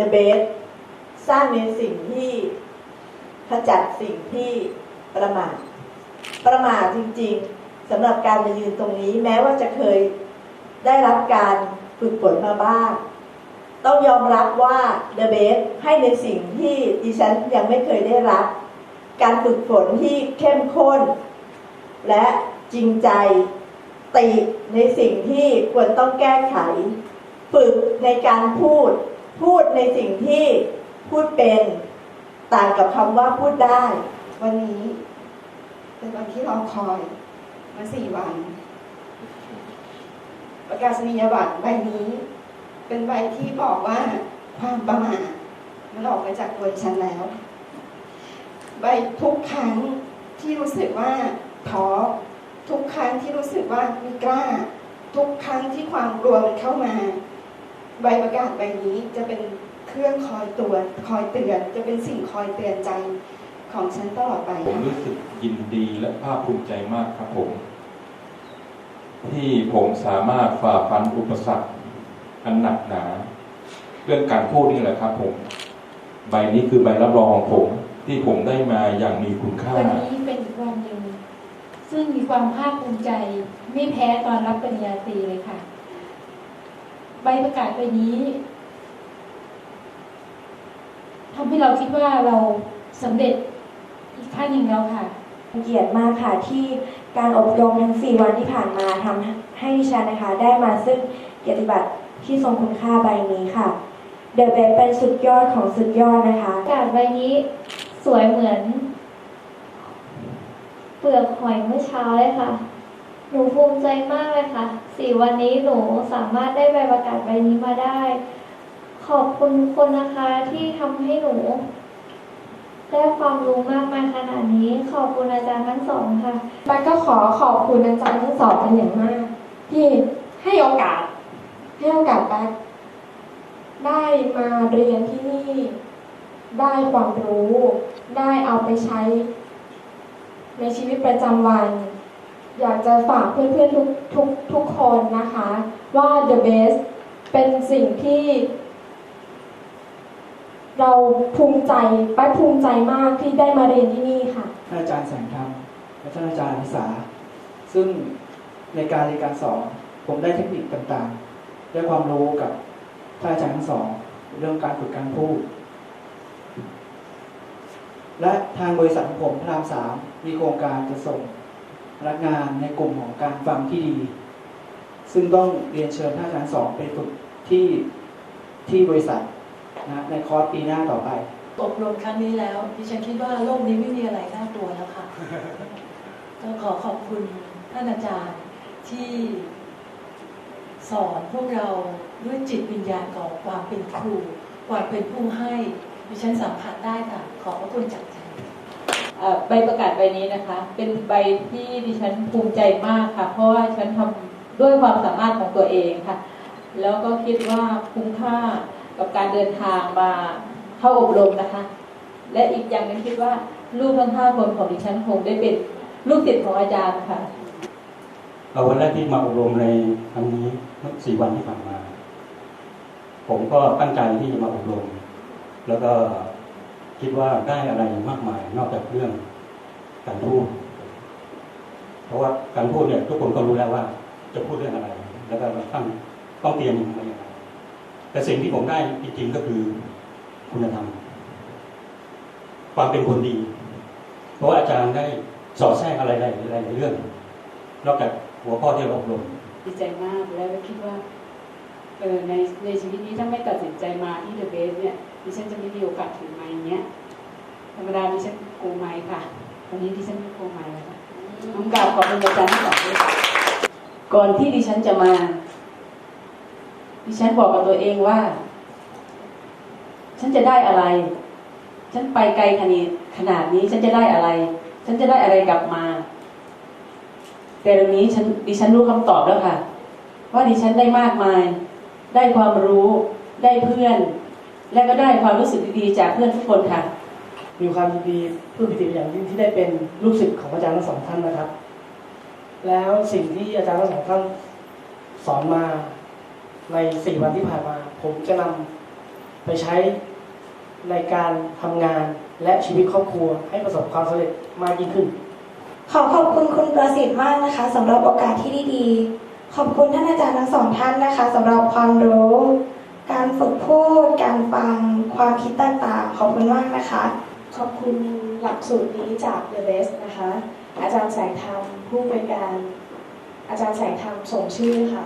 The Best สร้างในสิ่งที่ขจัดสิ่งที่ประมาทประมาทจริง ๆสำหรับการมายืนตรงนี้ แม้ว่าจะเคยได้รับการฝึกฝนมาบ้าง ต้องยอมรับว่า The Best ให้ในสิ่งที่ดิฉันยังไม่เคยได้รับ การฝึกฝนที่เข้มข้น และจริงใจติในสิ่งที่ควรต้องแก้ไข ฝึกในการพูด พูดในสิ่งที่พูดเป็นต่างกับคำว่าพูดได้ วันนี้เป็นวันที่รอคอยมาสี่วัน ประกาศนียบัตรใบนี้ เป็นใบที่บอกว่าความประมาทมันออกมาจากตัวฉันแล้ว ใบทุกครั้งที่รู้สึกว่าท้อทุกครั้งที่รู้สึกว่าไม่กล้า ทุกครั้งที่ความกลัวมันเข้ามา ใบประกาศใบนี้จะเป็นเครื่องคอยตรวจคอยเตือน จะเป็นสิ่งคอยเตือนใจของฉันตลอดไปผมค่ะรู้สึกยินดีและภาคภูมิใจมากครับผม ที่ผมสามารถฝ่าฟันอุปสรรคอันหนักหนา เรื่องการพูดนี่แหละครับผม ใบนี้คือใบรับรองของผม ที่ผมได้มาอย่างมีคุณค่าวันนี้เป็นอีกวันหนึ่งซึ่งมีความภาคภูมิใจ ไม่แพ้ตอนรับปริญญาตรีเลยค่ะ ใบประกาศใบนี้ทำให้เราคิดว่าเราสำเร็จอีกขั้นหนึ่งแล้วค่ะเป็นเกียรติมากค่ะที่การอบรมทั้ง 4 วันที่ผ่านมาทำให้ดิฉันนะคะ ได้มาซึ่งเกียรติบัตรที่ทรงคุณค่าใบนี้ค่ะ เดอะเบเป็นสุดยอดของสุดยอดนะคะ กาศใบนี้สวยเหมือน เปลือกหอยเมื่อเช้าเลยค่ะ หนูภูมิใจมากเลยค่ะ สี่วันนี้หนูสามารถได้ใบประกาศใบนี้มาได้ ขอบคุณทุกคนนะคะที่ทำให้หนูได้ความรู้มากมายขนาดนี้ ขอบคุณอาจารย์ทั้งสองค่ะบัสก็ขอขอบคุณอาจารย์ทั้งสองเป็นอย่างมาก ที่ให้โอกาส ให้โอกาสบัสได้มาเรียนที่นี่ ได้ความรู้ ได้เอาไปใช้ ในชีวิตประจำวัน อยากจะฝากเพื่อนๆทุกทุกทุกคนนะคะ ว่า The Best เป็นสิ่งที่ เราภูมิใจป้าภูมิใจมากที่ได้มาเรียนที่นี่ค่ะท่านอาจารย์แสงธรรมและท่านอาจารย์นิสาซึ่งในการเรียนการสอนผมได้เทคนิคต่างๆ ได้ความรู้กับท่านอาจารย์ทั้งสอง เรื่องการฝึกการพูด และทางบริษัทของผมพระรามสามมีโครงการจะส่ง พนักงานในกลุ่มของการฟังที่ดี ซึ่งต้องเรียนเชิญท่านอาจารย์สองไปฝึกที่ที่บริษัทนะในคอร์สปีหน้าต่อไปอบรมครั้งนี้แล้วดิฉันคิดว่าโลกนี้ไม่มีอะไรน่ากลัวแล้วค่ะ ก็ขอขอบคุณท่านอาจารย์ที่สอนพวกเราด้วยจิตวิญญาณของความเป็นครู ความเป็นผู้ให้ดิฉันสัมผัสได้ค่ะ ขอบพระคุณจากใจ ใบประกาศใบนี้นะคะ เป็นใบที่ดิฉันภูมิใจมากค่ะ เพราะว่าฉันทำด้วยความสามารถของตัวเองค่ะ แล้วก็คิดว่าคุ้มค่ากับการเดินทางมาเข้าอบรมนะคะ และอีกอย่างหนึงคิดว่าลูกทั้งห้าคนของดิฉันคงได้เป็นลูกศิษย์ของอาจารย์ค่ะเราวันแรกที่มาอบรมในครั้งนี้เมื่อสี่วันที่ผ่านมา ผมก็ตั้งใจที่จะมาอบรม แล้วก็ คิดว่าได้อะไรมากมาย นอกจากเรื่องการพูด เพราะว่าการพูดเนี่ย ทุกคนก็รู้แล้วว่า จะพูดเรื่องอะไร แล้วก็ต้องต้องเตรียมอะไรอย่างไรแต่สิ่งที่ผมได้จริงๆก็คือคุณธรรม ความเป็นคนดี เพราะว่าอาจารย์ได้สอดแทรกอะไรหลายๆเรื่อง นอกจากหัวข้อที่เราอบรมดีใจมากแล้วคิดว่าเออในในชีวิตนี้ถ้าไม่ตัดสินใจมาที่เดอะเบสเนี่ย ดิฉันจะไม่มีโอกาสถือไม้เนี้ย ธรรมดาดิฉันโกงไม้ค่ะ วันนี้ดิฉันไม่โกงไม้แล้วค่ะน้องกราบขอบคุณอาจารย์ทั้งสองด้วยค่ะก่อนที่ดิฉันจะมา ดิฉันบอกกับตัวเองว่า ฉันจะได้อะไร ฉันไปไกลขนาดขนาดนี้ฉันจะได้อะไร ฉันจะได้อะไรกลับมา แต่เรื่องนี้ฉันดิฉันรู้คำตอบแล้วค่ะ ว่าดิฉันได้มากมาย ได้ความรู้ ได้เพื่อน และก็ได้ความรู้สึกดีๆจากเพื่อนทุกคนค่ะ มีความยินดีเพื่อพิธีอย่างยิ่งที่ได้เป็นลูกศิษย์ของอาจารย์ทั้งสองท่านนะครับ แล้วสิ่งที่อาจารย์ทั้งสองท่านสอนมาในสี่วันที่ผ่านมา ผมจะนำไปใช้ในการทำงานและชีวิตครอบครัวให้ประสบความสำเร็จมากยิ่งขึ้น ขอขอบคุณคุณประสิทธิ์มากนะคะสำหรับโอกาสที่ดีๆขอบคุณท่านอาจารย์ทั้งสองท่านนะคะสำหรับความรู้ การฝึกพูด การฟัง ความคิดต่างๆ ขอบคุณมากนะคะ ขอบคุณหลักสูตรนี้จาก The Best นะคะ อาจารย์แสงธรรมผู้บริการ อาจารย์แสงธรรมส่งชื่อค่ะ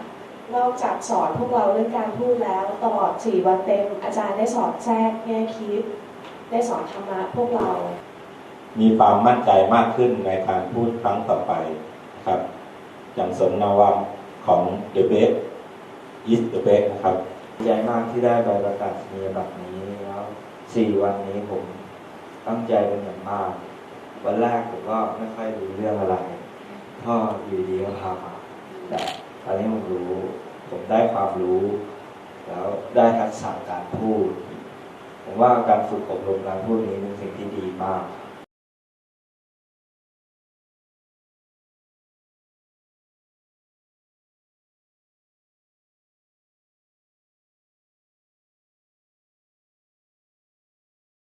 นอกจากสอนพวกเราเรื่องการพูดแล้วตลอด 4 วันเต็ม อาจารย์ได้สอนแทรกแง่คิด ได้สอนธรรมะพวกเรา มีความมั่นใจมากขึ้นในการพูดครั้งต่อไปครับอย่างสมนวังของ The Best is the best นะครับ ใจมากที่ได้ใบประกาศนียบัตรนี้แล้วสี่วันนี้ผมตั้งใจเป็นอย่างมาก วันแรกผมก็ไม่ค่อยรู้เรื่องอะไรพ่ออยู่ดีก็พามาแต่ตอนนี้ผมรู้ ผมได้ความรู้ แล้วได้ทักษะการพูด ผมว่าการฝึกอบรมการพูดนี้เป็นสิ่งที่ดีมากครับ